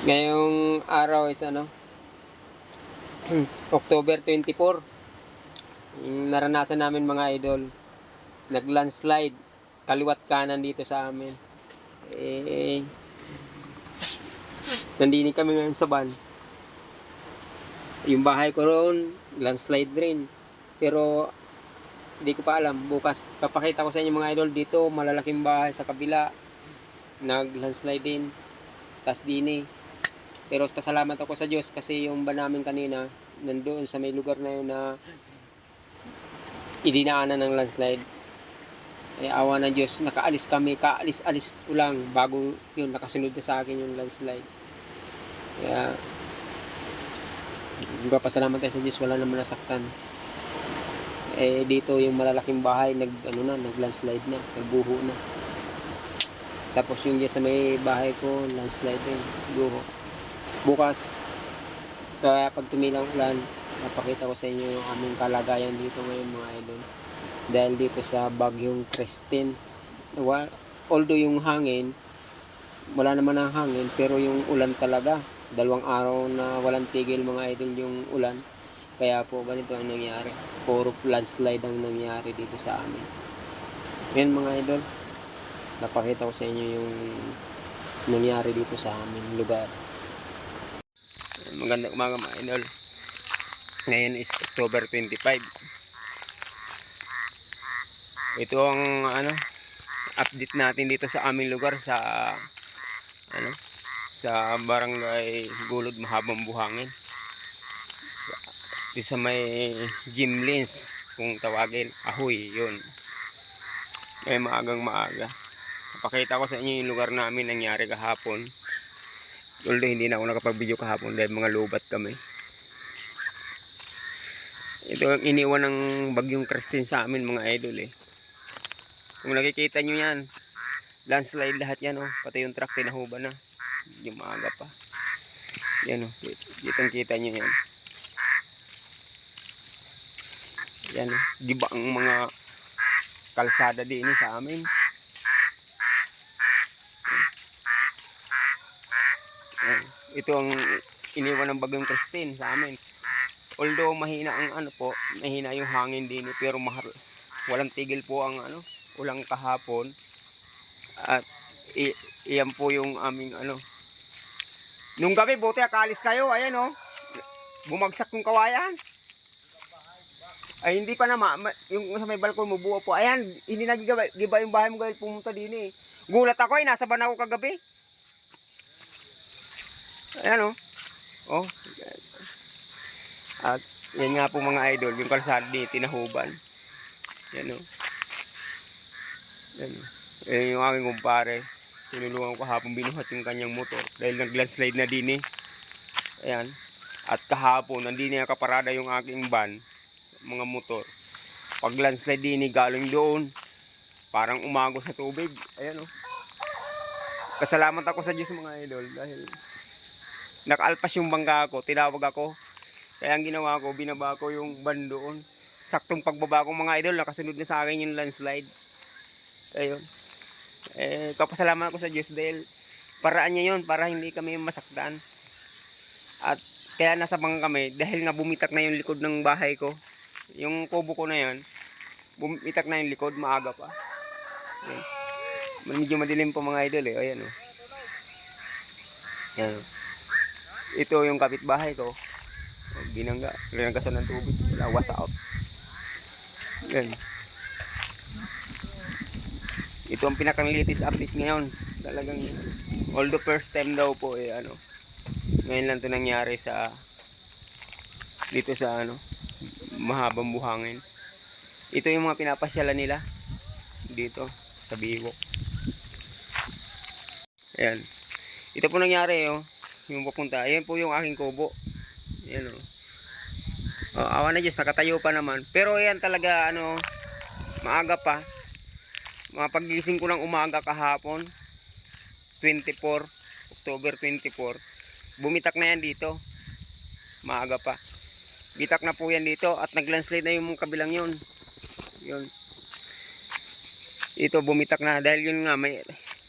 Ngayong araw is ano? October 24. Yung naranasan namin mga idol. Nag-landslide. Kaliwat kanan dito sa amin. Eh, nandini kami ngayon sa van. Yung bahay ko roon, landslide rin. Pero, hindi ko pa alam. Bukas, papakita ko sa inyo mga idol dito. Malalaking bahay sa kabila. Nag-landslide din. Tas dini. Pero pasalamat ako sa Diyos kasi yung ba namin kanina, nandoon sa may lugar na yun na idinaanan ng landslide. Eh, awa ng Diyos, nakaalis kami, kaalis-alis ko lang bago yun, nakasunod na sa akin yung landslide. Kaya, pasalamat tayo sa Diyos, wala naman nasaktan. Eh, dito yung malalaking bahay, nag, ano na, nag landslide na, nagbuho na. Tapos yung dyan sa may bahay ko, landslide din, buho bukas kaya pag tumilang ulan napakita ko sa inyo yung aming kalagayan dito ngayon mga idol. Dahil dito sa bagyong Christine Wa- although yung hangin wala naman ang hangin pero yung ulan talaga. Dalawang araw na walang tigil mga idol yung ulan. Kaya po ganito ang nangyari. Puro landslide ang nangyari dito sa amin. Yan mga idol. Napakita ko sa inyo yung nangyari dito sa aming lugar Magandang umaga mga idol. Ngayon is October 25. Ito ang ano update natin dito sa aming lugar sa ano sa barangay Gulod Mahabang Buhangin. Dito sa may Gymlins kung tawagin ahoy yun. May maagang maaga. Pakita ko sa inyo yung lugar namin nangyari kahapon. Although hindi na ako nakapag-video kahapon dahil mga lubat kami. Ito ang iniwan ng bagyong Christine sa amin mga idol eh. Kung nakikita nyo yan, landslide lahat yan oh. Pati yung truck tinahuba na. Yung maaga pa. Yan oh. Dito kita nyo yan. Yan oh. Di ba ang mga kalsada din eh, sa amin. Ito ang iniwan ng bagyong Christine sa amin. Although mahina ang ano po, mahina yung hangin din pero mahal. Walang tigil po ang ano, ulang kahapon. At iyan po yung aming ano. Nung gabi, buti akalis kayo, ayan oh. Bumagsak yung kawayan. Ay hindi pa na ma, ma- yung sa may balkon mo buo po. Ayan, hindi nagigiba giba yung bahay mo dahil pumunta din eh. Gulat ako eh, nasa ban ako kagabi. Ayan oh. Oh. At yan nga po mga idol, yung kalsada ni tinahuban. Yan oh. Yan oh. Yan yung aking kumpare. Tinulungan ko kahapon binuhat yung kanyang motor dahil nag-landslide na din eh. Ayan. At kahapon, nandini na kaparada yung aking van, mga motor. Pag landslide din eh, galing doon, parang umagos sa tubig. Ayan oh. Kasalamat ako sa Diyos mga idol dahil nakaalpas yung bangka ko, tinawag ako. Kaya ang ginawa ko, binaba ko yung van doon. Saktong pagbaba ko mga idol, nakasunod na sa akin yung landslide. Ayun. Eh, kapasalamat ako sa Diyos dahil paraan niya yun para hindi kami masaktan. At kaya nasa bangka kami dahil nga bumitak na yung likod ng bahay ko. Yung kubo ko na yan, bumitak na yung likod, maaga pa. Ayun. Medyo madilim po mga idol eh. Ayan oh. Ayan oh ito yung kapitbahay ko. Binangga linanggasan ng tubig. Lawas out yan. Ito ang pinakang latest update ngayon. Talagang although first time daw po eh ano ngayon lang to nangyari sa dito sa ano mahabang buhangin. Ito yung mga pinapasyalan nila. Dito sa Biwok. Ayan. Ito po nangyari oh yung papunta. Ayan po yung aking kubo. Ayan o. Oh, awan na Diyos, nakatayo pa naman. Pero ayan talaga, ano, maaga pa. Mga pagising ko ng umaga kahapon, 24, October 24, bumitak na yan dito. Maaga pa. Bitak na po yan dito at nag-landslide na yung kabilang yun. Yun. Ito bumitak na dahil yun nga may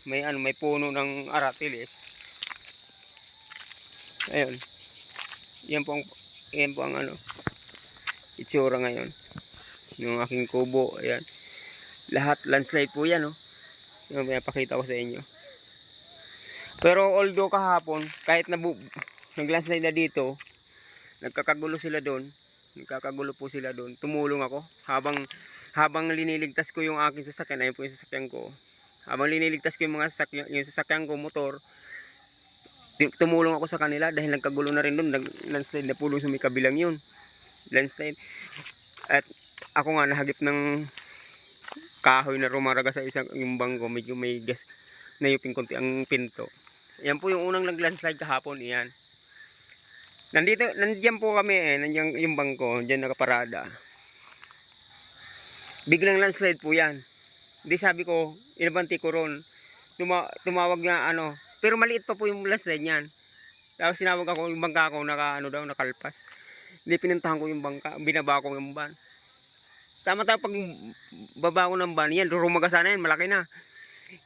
may ano may puno ng aratilis Ayun. Yan po ang, yan po ang ano, itsura ngayon. Yung aking kubo, ayan. Lahat landslide po yan, oh. Yung pinapakita ko sa inyo. Pero although kahapon, kahit na bu- nag-landslide na dito, nagkakagulo sila doon. Nagkakagulo po sila doon. Tumulong ako habang habang liniligtas ko yung aking sasakyan, ayun po yung sasakyan ko. Habang liniligtas ko yung mga sasakyan, yung sasakyan ko motor, tumulong ako sa kanila dahil nagkagulo na rin doon. Nag landslide na pulo sa may kabilang yun. Landslide. At ako nga nahagip ng kahoy na rumaraga sa isang yung bangko, medyo may gas na yuping konti ang pinto. Yan po yung unang nag-landslide kahapon, iyan. Nandito, nandiyan po kami eh, nandiyan yung bangko, diyan nakaparada. Biglang landslide po yan. Hindi sabi ko, inabanti ko ron. Tuma, tumawag na ano, pero maliit pa po yung landslide niyan. Tapos sinawag ako yung bangka ko, naka ano daw, nakalpas. Hindi pinuntahan ko yung bangka, binaba ko yung van. Tama tayo pag baba ko ng van, yan, rurumaga sana yan, malaki na.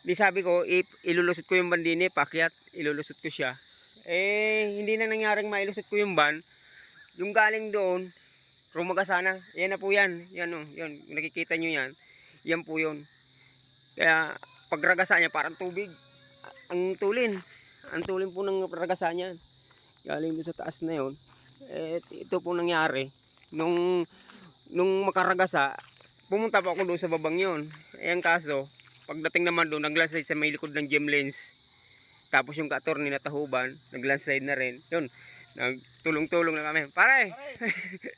Di sabi ko, i- ilulusot ko yung van din eh, pakyat, ilulusot ko siya. Eh, hindi na nangyaring mailusot ko yung van. Yung galing doon, rumaga sana. Yan na po yan. Yan o, yan. Nakikita nyo yan. Yan po yun. Kaya, pagragasa niya, parang tubig. Ang tulin. Ang tulin po ng ragasa niya. Galing doon sa taas na yun. Eh, ito po nangyari. Nung, nung makaragasa, pumunta pa ako doon sa babang yun. Eh, ang kaso, pagdating naman doon, naglandslide sa may likod ng gem lens. Tapos yung kator ni natahuban, naglandslide na rin. Yun, nagtulong-tulong na kami. Pare!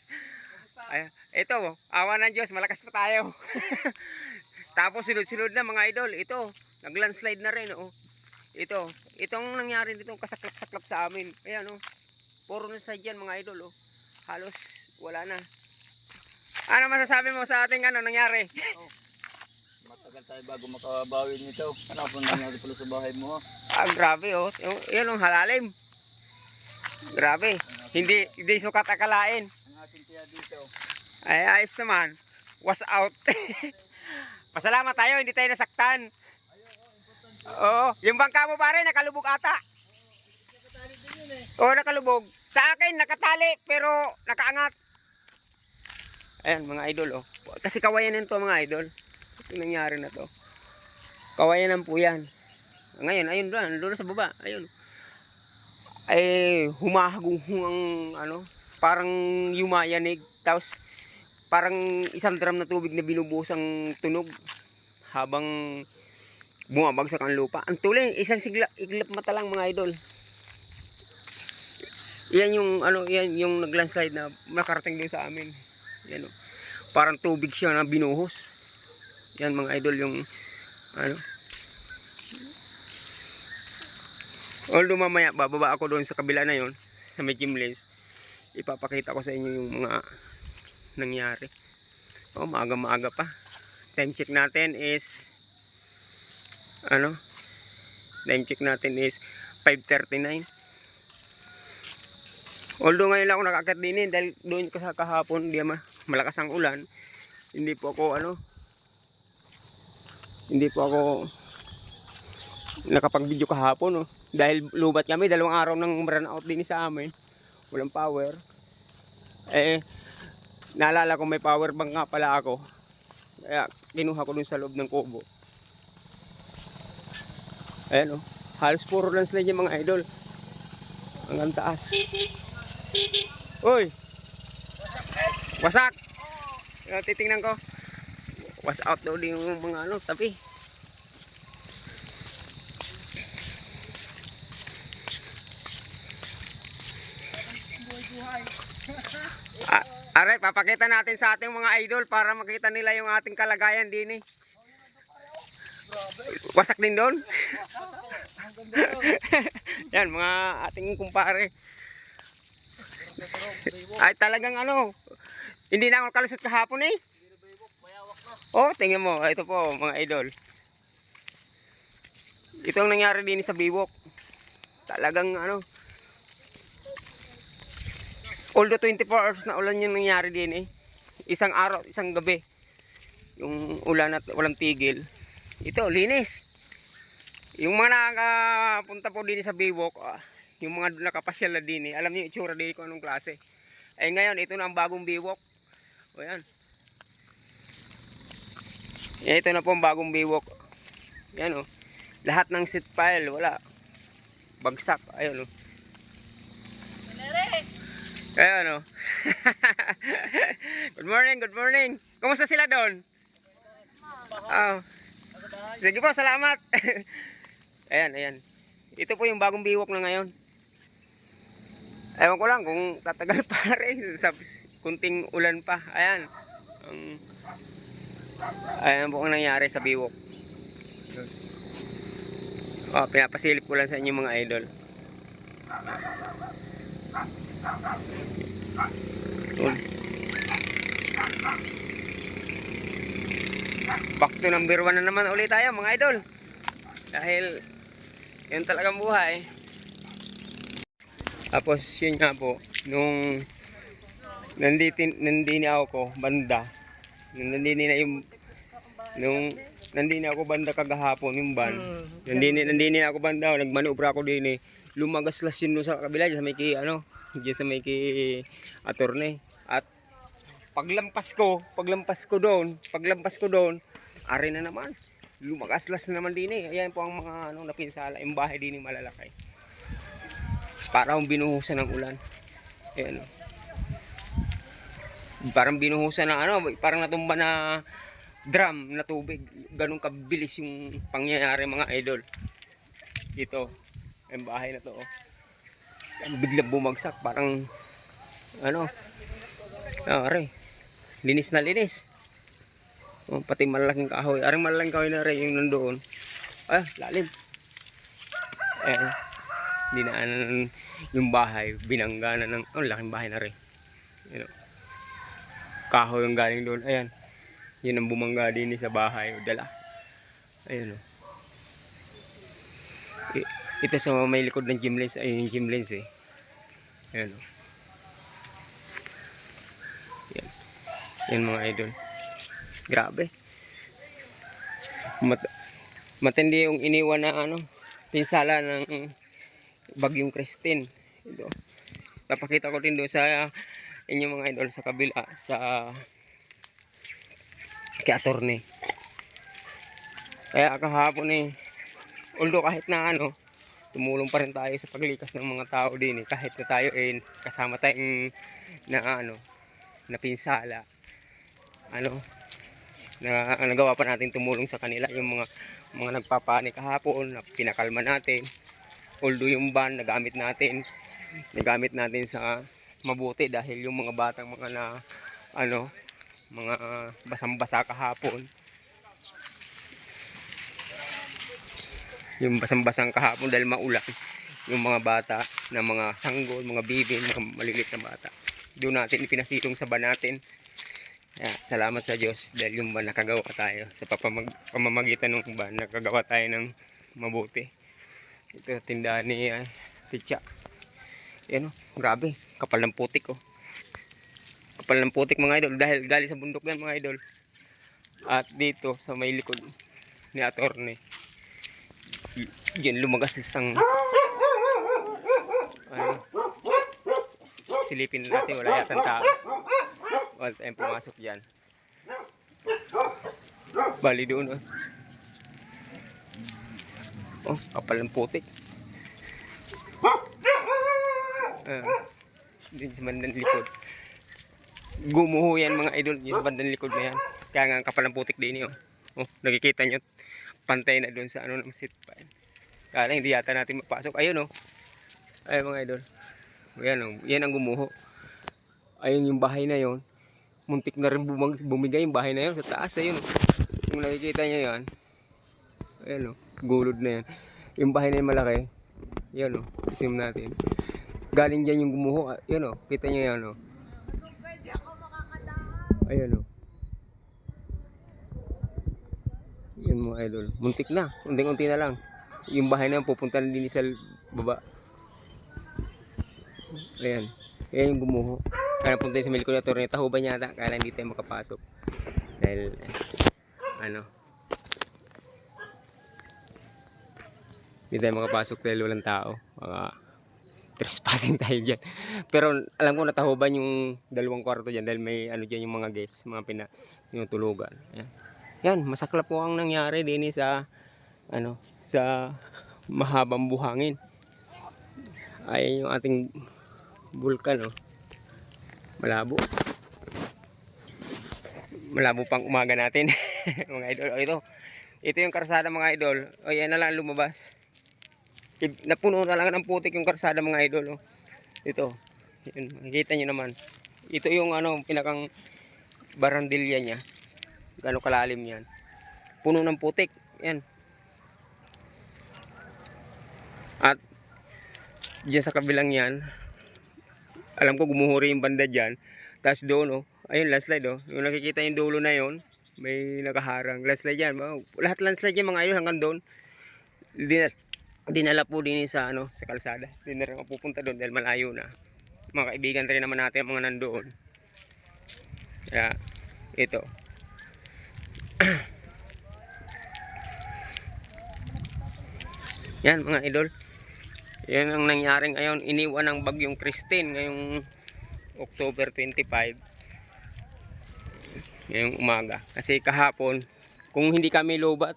Ay, ito, awa ng Diyos, malakas pa tayo. Tapos sunod-sunod na mga idol, ito, naglandslide na rin, oh. Ito, itong nangyari dito, kasaklap-saklap sa amin. Ayan, oh. Puro na slide yan, mga idol, oh. Halos, wala na. Ano masasabi mo sa ating ano nangyari? Matagal tayo bago makabawi nito. Ano po nangyari pala sa bahay mo? Ah, grabe oh. Yung, yun ang halalim. Grabe. Hindi, hindi sukat akalain. Ang ating tiya dito. Ay, ayos naman. Was out. Pasalamat tayo, hindi tayo nasaktan. Oo. Yung bangka mo pare, nakalubog ata. Oo, nakalubog. Sa akin, nakatali, pero nakaangat. Ayan, mga idol, oh. Kasi kawayanan to, mga idol. Yung nangyari na to. Kawayanan po yan. Ngayon, ayun doon, doon sa baba. Ayun. Ay, humahagong ang, ano, parang yumayanig. Tapos, parang isang drum na tubig na binubuhos ang tunog habang bumabagsak ang lupa. Ang tuloy, isang sigla, iglap mata lang mga idol. Yan yung ano, yan yung naglandslide na nakarating din sa amin. Yan oh. Parang tubig siya na binuhos. Yan mga idol yung ano. Although mamaya bababa ako doon sa kabila na yon sa may gym lens. Ipapakita ko sa inyo yung mga nangyari. Oh, maaga-maaga pa. Time check natin is ano? Time check natin is 5:39. Although ngayon lang ako nakakit din eh, dahil doon ka sa kahapon, di ma malakas ang ulan. Hindi po ako ano hindi po ako nakapag-video kahapon oh. Dahil lubat kami, dalawang araw nang run out din sa amin. Walang power. Eh, naalala ko may power bank nga pala ako. Kaya kinuha ko dun sa loob ng kubo. Ayan oh. Halos puro landslide yung mga idol. Hanggang taas. Uy! Wasak! Ayan, titingnan ko. Was out daw din yung mga ano, tapi. Ah, aray, papakita natin sa ating mga idol para makita nila yung ating kalagayan din eh. Wasak din doon. Yan, mga ating kumpare. Ay, talagang ano, hindi na ako kalusot kahapon eh. Oh, tingnan mo, ito po mga idol. Ito ang nangyari din sa Biwok. Talagang ano, although 24 hours na ulan yung nangyari din eh. Isang araw, isang gabi. Yung ulan at walang tigil. Ito, linis. Yung mga nakakapunta po din sa Biwok, ah, yung mga nakapasyal na din eh. Alam niyo itsura din kung anong klase. Eh ngayon, ito na ang bagong biwok. O yan. Yan, ito na po ang bagong biwok. Yan o. Lahat ng seat pile, wala. Bagsak. Ayun o. Ayun o. good morning, good morning. Kumusta sila doon? Oh. Sige po, salamat. ayan, ayan. Ito po yung bagong biwok na ngayon. Ewan ko lang kung tatagal pa rin. Sa kunting ulan pa. Ayan. Ang ayan po ang nangyari sa biwok. Oh, pinapasilip ko lang sa inyo mga idol. Yun. Back to number one na naman ulit tayo mga idol. Dahil yun talagang buhay. Tapos yun nga po, nung nandini ako ko, banda. Nandini na yung, nung nandini ako banda kagahapon yung ban. Nandini, nandini na ako banda, nagmanubra ako din eh. Lumagaslas yun sa kabila, dyan sa may ki, ano, dyan sa may ki attorney. Paglampas ko, paglampas ko doon, paglampas ko doon, ari na naman. Lumagaslas na naman din eh. Ayan po ang mga ano, napinsala, yung bahay din eh, malalaki. Parang binuhusan ng ulan. Ayan. Parang binuhusan na ano, parang natumba na drum na tubig. Ganun kabilis yung pangyayari mga idol. Dito, yung bahay na to. Oh. Biglang bumagsak, parang ano, ah, aray, linis na linis. Oh, pati malaking kahoy. Aring malaking kahoy na rin yung nandoon. Ah, lalim. Eh, dinaanan yung bahay, binangga na ng, oh, laking bahay na rin. You know, kahoy yung galing doon. Ayan. Yun ang bumangga din sa bahay. O, dala. Ayan o. I- ito sa may likod ng gym lens. Ayun yung gym lens eh. Ayan o. Yan mga idol. Grabe. Mat matindi yung iniwan na ano, pinsala ng bagyong Christine. Ito. Papakita ko din doon sa inyong mga idol sa kabila sa kay attorney. Kaya kahapon eh, although kahit na ano, tumulong pa rin tayo sa paglikas ng mga tao din eh. Kahit na tayo eh, kasama tayong na ano, na pinsala. Ano, na nagawa pa natin tumulong sa kanila yung mga mga nagpapanik kahapon na pinakalma natin. Although yung van nagamit natin nagamit natin sa mabuti dahil yung mga batang mga na ano mga basang-basa kahapon. Yung basang-basang kahapon dahil maulan yung mga bata na mga sanggol, mga bibi, mga maliliit na bata. Doon natin ipinasilong sa ban natin kaya, salamat sa Diyos dahil yung ban nakagawa tayo sa papamag, pamamagitan ng ban nakagawa tayo ng mabuti. Ito tindahan ni uh, Ticha. Yan o, grabe kapal ng putik oh. Kapal ng putik mga idol dahil galing sa bundok yan mga idol. At dito sa may likod ni attorney y- yan lumagas isang ano? Silipin natin wala yatang tao wala tayong pumasok dyan. Bali doon oh. Oh kapal ng putik. Ah din sa bandang likod. Gumuho yan mga idol yung sa bandang likod na yan. Kaya nga ang kapal ng putik din yun oh nakikita nyo pantay na doon sa ano ng sit pa kaya lang hindi yata natin mapasok. Ayun oh. Ayun mga idol. Yan oh. Yan ang gumuho. Ayun yung bahay na yon muntik na rin bumag, bumigay yung bahay na yon sa taas ayun kung nakikita nyo yan ayun oh gulod na yan yung bahay na yung malaki yan oh isim natin galing dyan yung gumuho ah, yan oh kita nyo yan oh Ayan o. Yan mga idol. Muntik na. Unting-unti na lang. Yung bahay na yun, pupunta na din sa baba. Ayan. Ayan yung gumuho. Kaya punta sa Milko na Torre. Tahuban yata. Kaya hindi tayo makapasok. Dahil, ano. Hindi tayo makapasok dahil walang tao. Mga trespassing tayo dyan. Pero alam ko natahuban yung dalawang kwarto dyan dahil may ano dyan yung mga guests, mga pina, yung tulugan. Yan. Yan, masaklap po ang nangyari din eh sa ano, sa mahabang buhangin. Ay yung ating bulkan oh. Malabo. Malabo pang umaga natin. mga idol. O ito. Ito yung karsada mga idol. O yan na lang lumabas. Napuno na lang ng putik yung karsada mga idol. Oh. Ito. Yan, makikita nyo naman. Ito yung ano, pinakang barandilya niya. Gano'ng kalalim yan. Puno ng putik. Yan. At diyan sa kabilang yan, alam ko gumuhuri yung banda dyan. Tapos doon, oh, ayun, landslide, oh. Yung nakikita yung dulo na yon may nakaharang. Landslide yan. Oh, lahat landslide yan mga ayun hanggang doon. Din dinala po din sa ano sa kalsada. Hindi na rin mapupunta doon dahil malayo na. Mga kaibigan rin naman natin mga nandoon. Kaya ito. Yan mga idol. Yan ang nangyari ngayon. Iniwan ng bagyong Christine ngayong October 25. Ngayong umaga. Kasi kahapon, kung hindi kami lobat,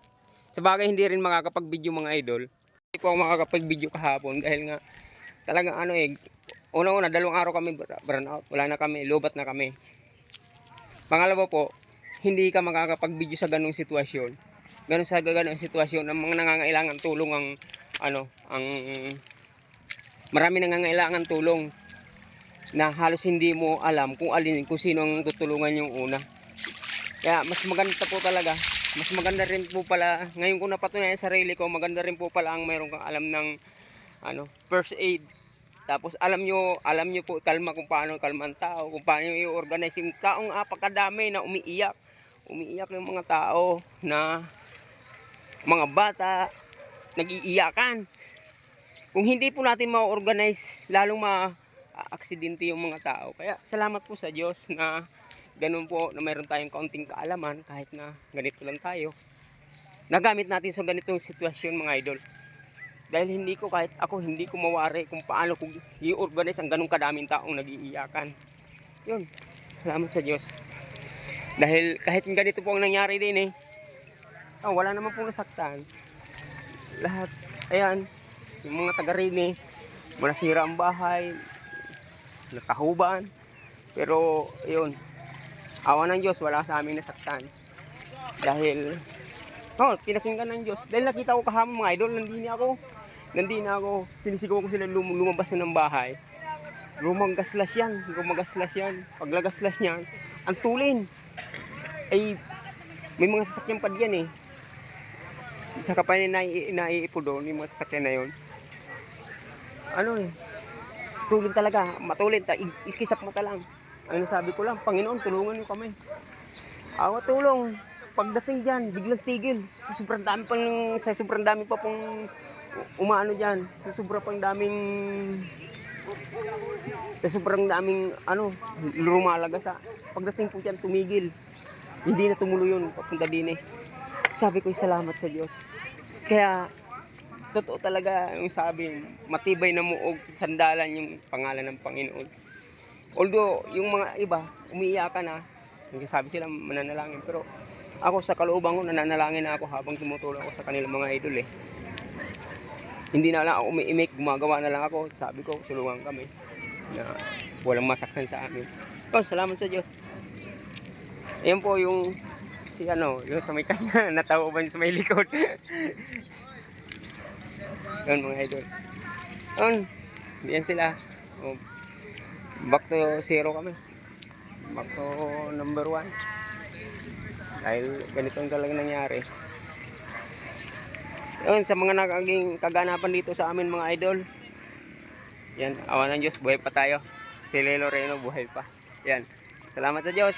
sa bagay hindi rin makakapag-video mga idol. Hindi ko ako makakapag-video kahapon dahil nga talagang ano eh, unang-una, dalawang araw kami burn out. Wala na kami, lobat na kami. Pangalawa po, hindi ka makakapag-video sa ganong sitwasyon. Ganon sa ganong sitwasyon, ang mga nangangailangan tulong ang ano, ang marami nangangailangan tulong na halos hindi mo alam kung alin kung sino ang tutulungan yung una. Kaya mas maganda po talaga. Mas maganda rin po pala ngayon ko napatunayan sa sarili ko, maganda rin po pala ang mayroon kang alam ng ano, first aid. Tapos alam nyo, alam nyo po kalma kung paano kalma ang tao, kung paano i-organize yung taong apakadami na umiiyak. Umiiyak yung mga tao na mga bata, nag-iiyakan. Kung hindi po natin ma-organize, lalong ma-aksidente yung mga tao. Kaya salamat po sa Diyos na ganun po na mayroon tayong kaunting kaalaman kahit na ganito lang tayo. Nagamit natin sa ganitong sitwasyon mga idol. Dahil hindi ko kahit ako hindi ko mawari kung paano ko i-organize ang ganung kadaming taong nag-iiyakan. Yun. Salamat sa Diyos. Dahil kahit ganito po ang nangyari din eh. Oh, wala naman pong nasaktan. Lahat. Ayan. Yung mga taga rin eh. Manasira ang bahay. Nakahuban. Pero, ayun. Awa ng Diyos, wala sa amin nasaktan. Dahil, oh, pinakinggan ng Diyos. Dahil nakita ko kahapon mga idol, nandini ako. Nandini ako. Sinisigaw ko sila lum- lumabas na ng bahay. Lumagaslas yan. Lumagaslas yan. Paglagaslas niyan, ang tulin. Ay, may mga sasakyan pa diyan eh. Saka pa nai naiipo doon yung mga sasakyan na yun. Ano eh. Tulin talaga. Matulin. Ta iskisap mo ka lang. Ano sabi ko lang, Panginoon, tulungan niyo kami. Awa tulong. Pagdating dyan, biglang tigil. Sa sobrang dami pang, sa sobrang dami pa pong umaano dyan. Sa sobrang pang daming sa sobrang daming ano, lumalaga sa pagdating po dyan, tumigil. Hindi na tumulo yun, papunta din eh. Sabi ko, salamat sa Diyos. Kaya, totoo talaga yung sabi, matibay na muog, sandalan yung pangalan ng Panginoon. Although, yung mga iba, umiiyakan na, nagsasabi sila mananalangin. Pero ako sa kalooban ko, nananalangin na ako habang tumutulong ako sa kanilang mga idol eh. Hindi na lang ako umiimik, gumagawa na lang ako. Sabi ko, tulungan kami na walang masaktan sa amin. Oh, salamat sa Diyos. Ayan po yung si ano, yung sa may kanya, natauban sa may likod. Yun mga idol. Yun, yan sila. Oh, back to zero kami. Back to number one. Dahil ganito talaga nangyari. Yun, sa mga nagaging kaganapan dito sa amin mga idol. Yan, awa ng Diyos, buhay pa tayo. Si Lelo Reno, buhay pa. Yan, salamat sa Diyos.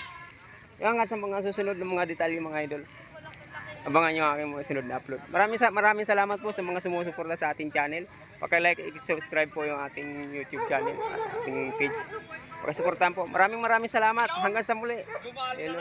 Yan nga sa mga susunod ng mga detalye mga idol. Abangan nyo aking mga sunod na upload. Maraming, sa, maraming salamat po sa mga sumusuporta sa ating channel. Paki-like, i-subscribe po yung ating YouTube channel at ating page. Pakisuportahan po. Maraming maraming salamat. Hanggang sa muli. Reno.